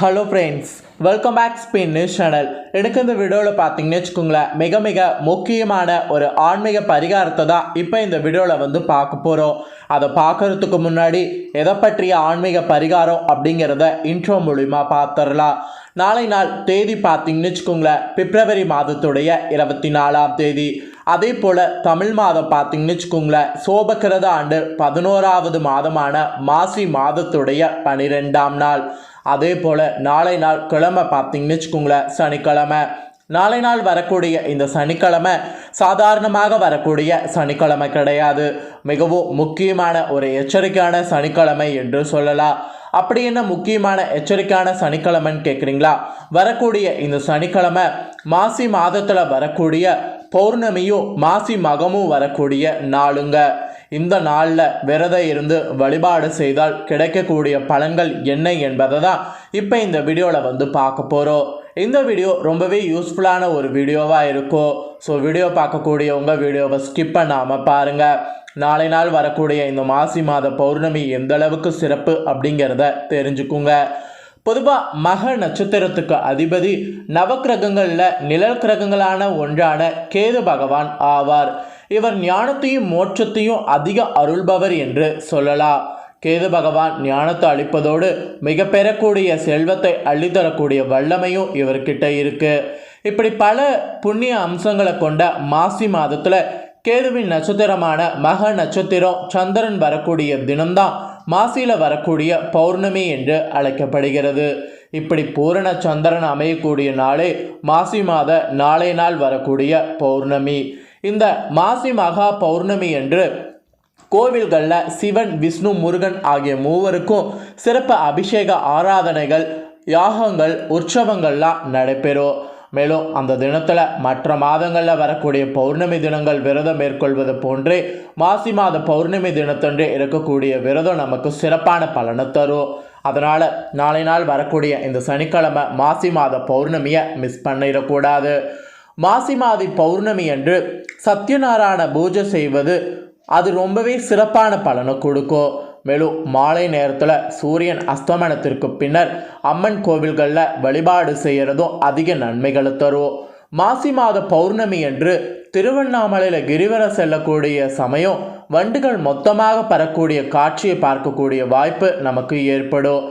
Hello friends welcome back spin news channel எனக்கு இந்த வீடியோவில் பார்த்தீங்கன்னு வச்சுக்கோங்களேன் மிக மிக முக்கியமான ஒரு ஆன்மீக பரிகாரத்தை தான் இப்போ இந்த வீடியோவில் வந்து பார்க்க போகிறோம் அதை பார்க்கறதுக்கு முன்னாடி எதை பற்றிய ஆன்மீக பரிகாரம் அப்படிங்கிறத இன்ட்ரோ மூலிமா பார்த்துடலாம். நாளை நாள் தேதி பார்த்தீங்கன்னு வச்சுக்கோங்களேன் பிப்ரவரி மாதத்துடைய இருபத்தி நாலாம் தேதி. அதே போல் தமிழ் மாதம் பார்த்தீங்கன்னு வச்சுக்கோங்களேன் சோபக்கிரத ஆண்டு பதினோராவது மாதமான மாசி மாதத்துடைய பனிரெண்டாம் நாள். அதே போல் நாளை நாள் கிழமை பார்த்தீங்கன்னு வச்சுக்கோங்களேன் சனிக்கிழமை. நாளை நாள் வரக்கூடிய இந்த சனிக்கிழமை சாதாரணமாக வரக்கூடிய சனிக்கிழமை கிடையாது. மிகவும் முக்கியமான ஒரு எச்சரிக்கையான சனிக்கிழமை என்று சொல்லலாம். அப்படி என்ன முக்கியமான எச்சரிக்கையான சனிக்கிழமைன்னு கேட்குறீங்களா வரக்கூடிய இந்த சனிக்கிழமை மாசி மாதத்தில் வரக்கூடிய பௌர்ணமியும் மாசி மகமும் வரக்கூடிய நாளுங்க. இந்த நாளில் விரதம் இருந்து வழிபாடு செய்தால் கிடைக்கக்கூடிய பலன்கள் என்ன என்பதை தான் இப்போ இந்த வீடியோவில் வந்து பார்க்க போகிறோம் இந்த வீடியோ ரொம்பவே யூஸ்ஃபுல்லான ஒரு வீடியோவாக இருக்கும். ஸோ வீடியோ பார்க்கக்கூடியவங்க வீடியோவை ஸ்கிப் பண்ணாமல் பாருங்கள் நாளை நாள் வரக்கூடிய இந்த மாசி மாத பௌர்ணமி எந்த அளவுக்கு சிறப்பு அப்படிங்கிறத தெரிஞ்சுக்குங்க. பொதுவாக மக நட்சத்திரத்துக்கு அதிபதி நவக்கிரகங்களில் நிழல் கிரகங்களான ஒன்றான கேது பகவான் ஆவார். இவர் ஞானத்தையும் மோட்சத்தையும் அதிக அருள்பவர் என்று சொல்லலாம் கேது பகவான் ஞானத்தை அளிப்பதோடு மிக பெறக்கூடிய செல்வத்தை அள்ளித்தரக்கூடிய வல்லமையும் இவர்கிட்ட இருக்கு. இப்படி பல புண்ணிய அம்சங்களை கொண்ட மாசி மாதத்தில் கேதுவின் நட்சத்திரமான மக நட்சத்திரம் சந்திரன் வரக்கூடிய தினம்தான் மாசியில் வரக்கூடிய பௌர்ணமி என்று அழைக்கப்படுகிறது. இப்படி பூரண சந்திரன் அமையக்கூடிய நாளே மாசி மாத நாளை நாள் வரக்கூடிய பௌர்ணமி. இந்த மாசி மகா பௌர்ணமி என்று கோவில்களில் சிவன் விஷ்ணு முருகன் ஆகிய மூவருக்கும் சிறப்பு அபிஷேக ஆராதனைகள் யாகங்கள் உற்சவங்கள்லாம் நடைபெறும். மேலும் அந்த தினத்தில் மற்ற மாதங்களில் வரக்கூடிய பௌர்ணமி தினங்கள் விரதம் மேற்கொள்வது போன்றே மாசி மாத பௌர்ணமி தினத்தன்று இருக்கக்கூடிய விரதம் நமக்கு சிறப்பான பலனை தரும். அதனால் நாளை நாள் வரக்கூடிய இந்த சனிக்கிழமை மாசி மாத பௌர்ணமியை மிஸ் பண்ணிடக்கூடாது. மாசி மாதி பௌர்ணமி அன்று சத்யநாராயண பூஜை செய்வது அது ரொம்பவே சிறப்பான பலனை கொடுக்கும். மேலும் மாலை நேரத்தில் சூரியன் அஸ்தமனத்திற்கு பின்னர் அம்மன் கோவில்களில் வழிபாடு செய்கிறதும் அதிக நன்மைகளை தரும். மாசி மாத பௌர்ணமி என்று திருவண்ணாமலையில் கிரிவர செல்லக்கூடிய சமயம் வண்டுகள் மொத்தமாக பறக்கூடிய காட்சியை பார்க்கக்கூடிய வாய்ப்பு நமக்கு ஏற்படும்.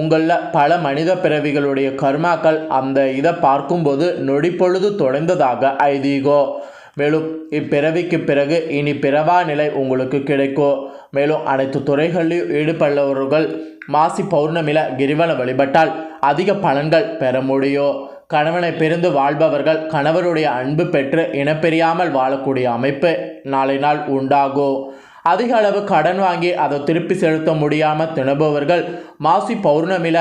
உங்களில் பல மனித பிறவிகளுடைய கர்மாக்கள் அந்த இதை பார்க்கும்போது நொடிப்பொழுது தொலைந்ததாக ஐதீகம். மேலும் இப்பிறவிக்கு பிறகு இனி பிறவா நிலை உங்களுக்கு கிடைக்கும் மேலும் அனைத்து துறைகளிலும் ஈடுபடுபவர்கள் மாசி பௌர்ணமியில் கிரிவனம் வழிபட்டால் அதிக பலன்கள் பெற முடியும் கணவனை பிரிந்து வாழ்பவர்கள் கணவருடைய அன்பு பெற்று இனப்பெரியாமல் வாழக்கூடிய அமைப்பு நாளை நாள் உண்டாகும் அதிக அளவு கடன் வாங்கி அதை திருப்பி செலுத்த முடியாமல் திணபவர்கள் மாசி பௌர்ணமியில்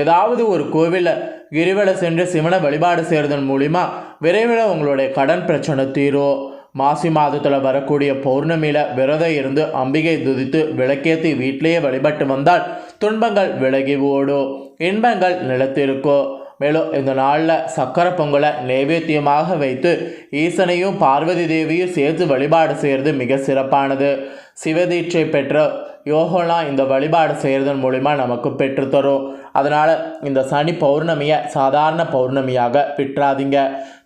ஏதாவது ஒரு கோவிலில் கிரிவல சென்று சிவனை வழிபாடு செய்கிறதன் மூலிமா விரைவில் உங்களுடைய கடன் பிரச்சனை தீரும். மாசி மாதத்தில் வரக்கூடிய பௌர்ணமியில் விரதம் இருந்து அம்பிகை துதித்து விளக்கேற்றி வீட்டிலேயே வழிபட்டு வந்தால் துன்பங்கள் விலகி ஓடும். இன்பங்கள் நிலத்திருக்கும். மேலும் இந்த நாளில் சக்கரை பொங்கலை நைவேத்தியமாக வைத்து ஈசனையும் பார்வதி தேவியும் சேர்த்து வழிபாடு செய்கிறது மிக சிறப்பானது. சிவதீட்சை பெற்ற யோகம்லாம் இந்த வழிபாடு செய்கிறதன் மூலிமா நமக்கு பெற்றுத்தரும். அதனால் இந்த சனி பௌர்ணமியை சாதாரண பௌர்ணமியாக விட்டுறாதீங்க.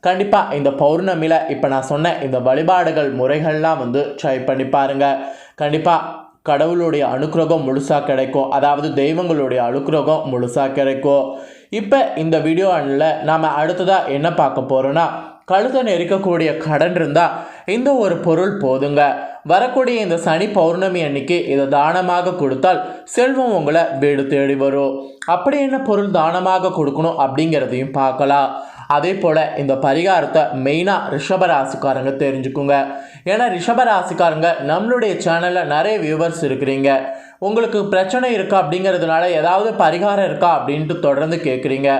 கண்டிப்பாக இந்த பௌர்ணமியில் இப்போ நான் சொன்ன இந்த வழிபாடுகள் முறைகள்லாம் வந்து ட்ரை பண்ணி பாருங்கள் கண்டிப்பாக கடவுளுடைய அனுக்கிரகம் முழுசாக கிடைக்கும். அதாவது தெய்வங்களுடைய அனுக்கிரகம் முழுசாக கிடைக்கும். இப்போ இந்த வீடியோ அண்ணில் நாம் அடுத்ததாக என்ன பார்க்க போகிறோன்னா கழுத்தை நெரிக்கக்கூடிய கடன் இருந்தால் இந்த ஒரு பொருள் போதுங்க. வரக்கூடிய இந்த சனி பௌர்ணமி அன்னைக்கு இதை தானமாக கொடுத்தால் செல்வம் உங்களை வீடு தேடி வரும். அப்படி என்ன பொருள் தானமாக கொடுக்கணும் அப்படிங்கிறதையும் பார்க்கலாம். அதே போல் இந்த பரிகாரத்தை மெயினாக ரிஷபராசிக்காரங்க தெரிஞ்சுக்குங்க. ஏன்னா ரிஷபராசிக்காரங்க நம்மளுடைய சேனலில் நிறைய வியூவர்ஸ் இருக்கிறீங்க. உங்களுக்கு பிரச்சனை இருக்கா அப்படிங்கிறதுனால ஏதாவது பரிகாரம் இருக்கா அப்படின்ட்டு தொடர்ந்து கேட்குறீங்க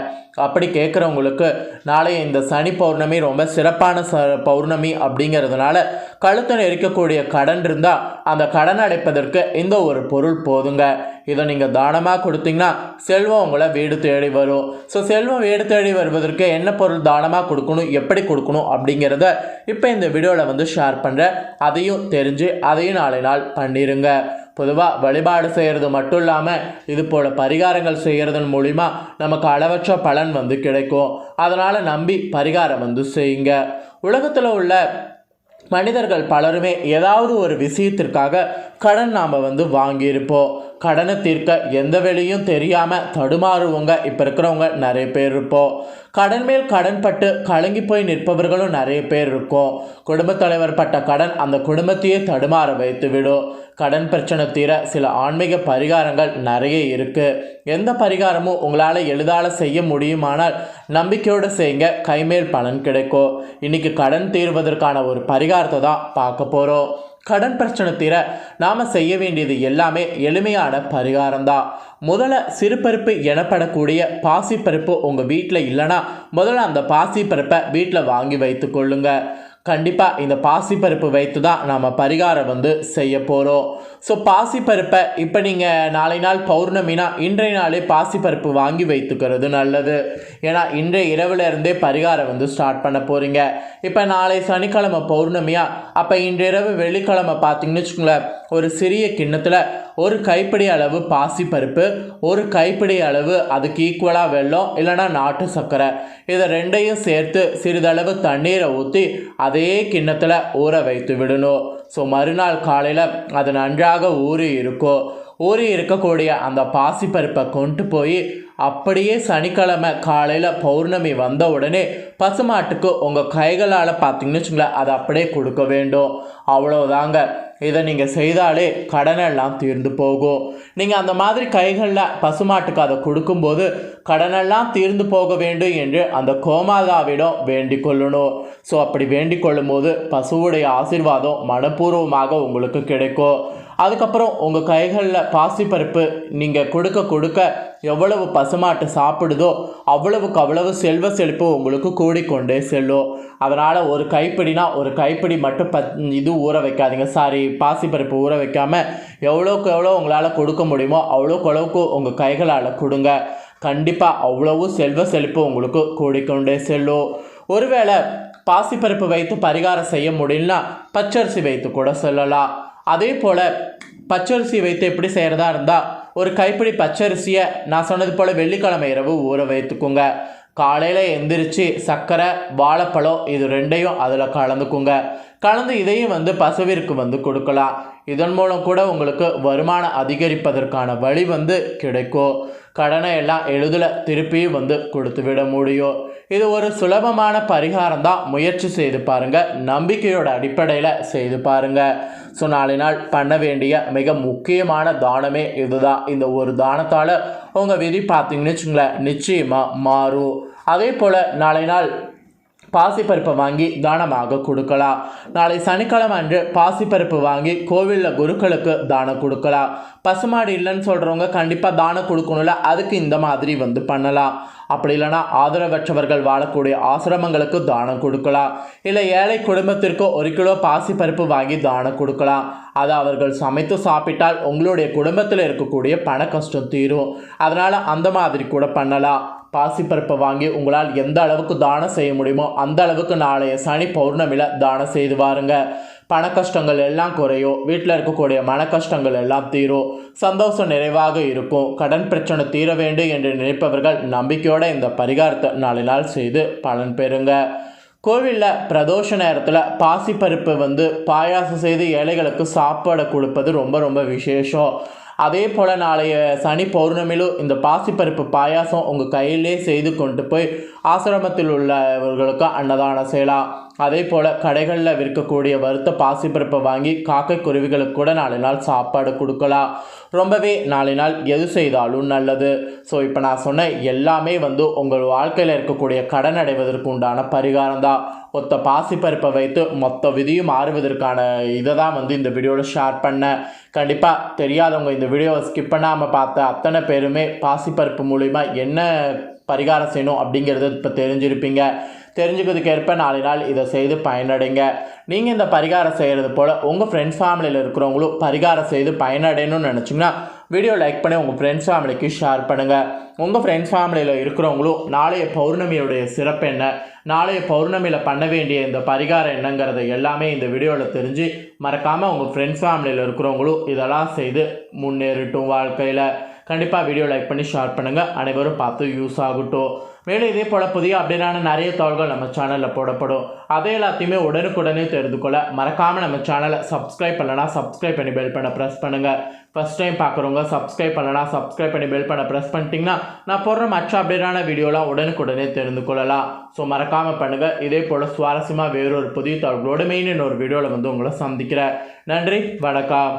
அப்படி கேட்குறவங்களுக்கு நாளைய இந்த சனி பௌர்ணமி ரொம்ப சிறப்பான ச பௌர்ணமி அப்படிங்கிறதுனால கழுத்தில் இருக்கக்கூடிய கடன் இருந்தால் அந்த கடன் அடைப்பதற்கு இந்த ஒரு பொருள் போதுங்க. இதை நீங்கள் தானமாக கொடுத்தீங்கன்னா செல்வம் உங்களை வீடு தேடி வரும். ஸோ செல்வம் வீடு தேடி வருவதற்கு என்ன பொருள் தானமாக கொடுக்கணும் எப்படி கொடுக்கணும் அப்படிங்கிறத இப்போ இந்த வீடியோவில் வந்து ஷேர் பண்ணுறேன் அதையும் தெரிஞ்சு அதையும் நாளை நாள் பண்ணிடுங்க பொதுவாக வழிபாடு செய்கிறது மட்டும் இல்லாமல் இது போல் பரிகாரங்கள் செய்கிறதன் மூலிமா நமக்கு அளவற்ற பலன் வந்து கிடைக்கும். அதனால் நம்பி பரிகாரம் வந்து செய்யுங்க. உலகத்தில் உள்ள மனிதர்கள் பலருமே ஏதாவது ஒரு விஷயத்திற்காக கடன் நாம் வந்து வாங்கியிருப்போம். கடனை தீர்க்க எந்த வேலையும் தெரியாமல் தடுமாறுவங்க. இப்போ இருக்கிறவங்க நிறைய பேர் இருப்போம். கடன் மேல் கடன் பட்டு கலங்கி போய் நிற்பவர்களும் நிறைய பேர் இருக்கும். குடும்பத் தலைவர் பட்ட கடன் அந்த குடும்பத்தையே தடுமாற வைத்து விடும் கடன் பிரச்சனை தீர சில ஆன்மீக பரிகாரங்கள் நிறைய இருக்குது எந்த பரிகாரமும் உங்களால் எளிதால் செய்ய முடியுமானால் நம்பிக்கையோடு செய்யுங்க கைமேல் பலன் கிடைக்கும். இன்னைக்கு கடன் தீர்வதற்கான ஒரு பரிகாரத்தை தான் பார்க்க போகிறோம் கடன் பிரச்சனை தீர நாம் செய்ய வேண்டியது எல்லாமே எளிமையான பரிகாரம் தான். முதல்ல சிறுபருப்பு எனப்படக்கூடிய பாசிப்பருப்பு உங்கள் வீட்டில் இல்லைன்னா முதல்ல அந்த பாசிப்பருப்பை வீட்டில் வாங்கி வைத்து கண்டிப்பாக இந்த பாசிப்பருப்பு வைத்து தான் நாம் பரிகாரம் வந்து செய்ய போகிறோம் ஸோ பாசிப்பருப்பை இப்போ நீங்கள் நாளை நாள் பௌர்ணமினா இன்றைய நாளே பாசிப்பருப்பு வாங்கி வைத்துக்கிறது நல்லது. ஏன்னா இன்றைய இரவுல இருந்தே பரிகாரம் வந்து ஸ்டார்ட் பண்ண போகிறீங்க இப்போ நாளை சனிக்கிழமை பௌர்ணமியா அப்போ இன்றிரவு வெள்ளிக்கிழமை பார்த்தீங்கன்னு வச்சுக்கோங்களேன் ஒரு சிறிய கிண்ணத்தில் ஒரு கைப்பிடி அளவு பாசிப்பருப்பு ஒரு கைப்பிடி அளவு அதுக்கு ஈக்குவலாக வெல்லம் இல்லைன்னா நாட்டு சர்க்கரை. இதை ரெண்டையும் சேர்த்து சிறிதளவு தண்ணீரை ஊற்றி அதே கிண்ணத்தில் ஊற வைத்து விடணும். ஸோ மறுநாள் காலையில் அது நன்றாக ஊறி இருக்கும் ஊறி இருக்கக்கூடிய அந்த பாசிப்பருப்பை கொண்டு போய் அப்படியே சனிக்கிழமை காலையில் பௌர்ணமி வந்த உடனே பசுமாட்டுக்கு உங்கள் கைகளால் பார்த்தீங்கன்னு வச்சுங்களேன் அதை அப்படியே கொடுக்க வேண்டும். அவ்வளோதாங்க இதை நீங்கள் செய்தாலே கடனெல்லாம் தீர்ந்து போகும் நீங்கள் அந்த மாதிரி கைகளில் பசுமாட்டுக்கு அதை கொடுக்கும்போது கடனெல்லாம் தீர்ந்து போக வேண்டும் என்று அந்த கோமாதாவிடம் வேண்டிக் கொள்ளணும். ஸோ அப்படி வேண்டிக் கொள்ளும்போது பசுவுடைய ஆசீர்வாதம் மனப்பூர்வமாக உங்களுக்கு கிடைக்கும். அதுக்கப்புறம் உங்கள் கைகளில் பாசிப்பருப்பு நீங்கள் கொடுக்க கொடுக்க எவ்வளவு பசுமாட்டு சாப்பிடுதோ அவ்வளவுக்கு அவ்வளவு செல்வ செழிப்பு உங்களுக்கு கூடிக்கொண்டே செல்லும். அதனால் ஒரு கைப்பிடினா ஒரு கைப்பிடி மட்டும் ப இது ஊற வைக்காதீங்க. சாரி பாசிப்பருப்பு ஊற வைக்காமல் எவ்வளோக்கு எவ்வளோ உங்களால் கொடுக்க முடியுமோ அவ்வளோக்கு அளவுக்கு உங்கள் கைகளால் கொடுங்க. கண்டிப்பாக அவ்வளவு செல்வ செழிப்பு உங்களுக்கு கூடிக்கொண்டே செல்லும். ஒருவேளை பாசிப்பருப்பு வைத்து பரிகாரம் செய்ய முடியலனா பச்சரிசி வைத்து கூட சொல்லலாம். அதே போல் பச்சரிசி வைத்து எப்படி செய்கிறதா இருந்தால் ஒரு கைப்பிடி பச்சரிசியை நான் சொன்னது போல் வெள்ளிக்கிழமை இரவு ஊற வைத்துக்கோங்க. காலையில் எந்திரிச்சு சர்க்கரை வாழைப்பழம் இது ரெண்டையும் அதில் கலந்துக்குங்க. கலந்து இதையும் வந்து பசுவிற்கு வந்து கொடுக்கலாம். இதன் மூலம் கூட உங்களுக்கு வருமானம் அதிகரிப்பதற்கான வழி வந்து கிடைக்கும். கடனை எல்லாம் எளிதில் திருப்பியும் வந்து கொடுத்து விட முடியும். இது ஒரு சுலபமான பரிகாரம் தான் முயற்சி செய்து பாருங்கள் நம்பிக்கையோட அடிப்படையில் செய்து பாருங்கள் ஸோ நாளை நாள் பண்ண வேண்டிய மிக முக்கியமான தானமே இதுதான் இந்த ஒரு தானத்தால் உங்கள் விதி பார்த்தீங்கன்னு வச்சுங்களேன் நிச்சயமாக மாறும். அதே போல் நாளை நாள் பாசிப்பருப்பை வாங்கி தானமாக கொடுக்கலாம். நாளை சனிக்கிழமை அன்று பாசிப்பருப்பு வாங்கி கோவிலில் குருக்களுக்கு தானம் கொடுக்கலாம். பசுமாடு இல்லைன்னு சொல்கிறவங்க கண்டிப்பாக தானம் கொடுக்கணும்ல அதுக்கு இந்த மாதிரி வந்து பண்ணலாம். அப்படி இல்லைன்னா ஆதரவற்றவர்கள் வாழக்கூடிய ஆசிரமங்களுக்கு தானம் கொடுக்கலாம். இல்லை ஏழை குடும்பத்திற்கு ஒரு கிலோ பாசிப்பருப்பு வாங்கி தானம் கொடுக்கலாம். அதை அவர்கள் சமைத்து சாப்பிட்டால் உங்களுடைய குடும்பத்தில் இருக்கக்கூடிய பண கஷ்டம் தீரும். அதனால் அந்த மாதிரி கூட பண்ணலாம். பாசிப்பருப்பை வாங்கி உங்களால் எந்த அளவுக்கு தானம் செய்ய முடியுமோ அந்த அளவுக்கு நாளைய சனி பௌர்ணமியில் தானம் செய்து வாருங்க. பண கஷ்டங்கள் எல்லாம் குறையும். வீட்டில் இருக்கக்கூடிய மன கஷ்டங்கள் எல்லாம் தீரும். சந்தோஷம் நிறைவாக இருக்கும். கடன் பிரச்சனை தீர வேண்டும் என்று நினைப்பவர்கள் நம்பிக்கையோடு இந்த பரிகாரத்தை நாலு நாள் செய்து பலன் பெறுங்க. கோவிலில் பிரதோஷ நேரத்தில் பாசிப்பருப்பு வந்து பாயாசம் செய்து ஏழைகளுக்கு சாப்பாடு கொடுப்பது ரொம்ப ரொம்ப விசேஷம். அதே போல் நாளைய சனி பௌர்ணமியிலும் இந்த பாசிப்பருப்பு பாயாசம் உங்கள் கையிலே செய்து கொண்டு போய் ஆசிரமத்தில் உள்ளவர்களுக்கு அன்னதானம் செய்யலாம். அதே போல் கடைகளில் விற்கக்கூடிய வறுத்த பாசிப்பருப்பை வாங்கி காக்கை குருவிகளுக்கு கூட நாளை நாள் சாப்பாடு கொடுக்கலாம் ரொம்பவே நாளை நாள் எது செய்தாலும் நல்லது. ஸோ இப்போ நான் சொன்ன எல்லாமே வந்து உங்கள் வாழ்க்கையில் இருக்கக்கூடிய கடன் அடைவதற்கு உண்டான பரிகாரம் தான். ஒத்த பாசிப்பருப்பை வைத்து மொத்த விதியும் மாறுவதற்கான இதை தான் வந்து இந்த வீடியோவில் ஷேர் பண்ணேன். கண்டிப்பாக தெரியாதவங்க இந்த வீடியோவை ஸ்கிப் பண்ணாமல் பார்த்த அத்தனை பேருமே பாசிப்பருப்பு மூலிமா என்ன பரிகாரம் செய்யணும் அப்படிங்கிறத இப்போ தெரிஞ்சிருப்பீங்க. தெரிஞ்சுக்கிறதுக்கு ஏற்ப நாளை நாள் இதை செய்து பயனடைங்க. நீங்கள் இந்த பரிகாரம் செய்கிறது போல் உங்கள் ஃப்ரெண்ட்ஸ் ஃபேமிலியில் இருக்கிறவங்களும் பரிகாரம் செய்து பயனடையணும்னு நினச்சிங்கன்னா வீடியோ லைக் பண்ணி உங்கள் ஃப்ரெண்ட்ஸ் ஃபேமிலிக்கு ஷேர் பண்ணுங்கள் உங்கள் ஃப்ரெண்ட்ஸ் ஃபேமிலியில் இருக்கிறவங்களும் நாளைய பௌர்ணமியுடைய சிறப்பு என்ன? நாளைய பௌர்ணமியில் பண்ண வேண்டிய இந்த பரிகாரம் என்னங்கிறத எல்லாமே இந்த வீடியோவில் தெரிஞ்சு மறக்காமல் உங்கள் ஃப்ரெண்ட்ஸ் ஃபேமிலியில் இருக்கிறவங்களும் இதெல்லாம் செய்து முன்னேறட்டும் வாழ்க்கையில். கண்டிப்பாக வீடியோ லைக் பண்ணி ஷேர் பண்ணுங்கள் அனைவரும் பார்த்து யூஸ் ஆகட்டும். மேலும் இதே போல் புதிய அப்படின்னான நிறைய தகவல்கள் நம்ம சேனலில் போடப்படும். அதை எல்லாத்தையுமே உடனுக்குடனே தெரிந்து கொள்ள மறக்காமல் நம்ம சேனலை சப்ஸ்கிரைப் பண்ணலாம் சப்ஸ்கிரைப் பண்ணி பெல் பண்ண ப்ரெஸ் பண்ணுங்கள் ஃபஸ்ட் டைம் பார்க்குறவங்க சப்ஸ்கிரைப் பண்ணலாம் சப்ஸ்கிரைப் பண்ணி பெல் பண்ண ப்ரெஸ் பண்ணிட்டீங்கன்னா நான் போடுற மற்ற அப்டேட்டான வீடியோலாம் உடனுக்குடனே தெரிந்து கொள்ளலாம். ஸோ மறக்காமல் பண்ணுங்கள் இதே போல் சுவாரஸ்யமாக வேறொரு புதிய தகவலோடு மெயின் இன்னொரு வீடியோவில் வந்து உங்களை சந்திக்கிறேன். நன்றி வணக்கம்.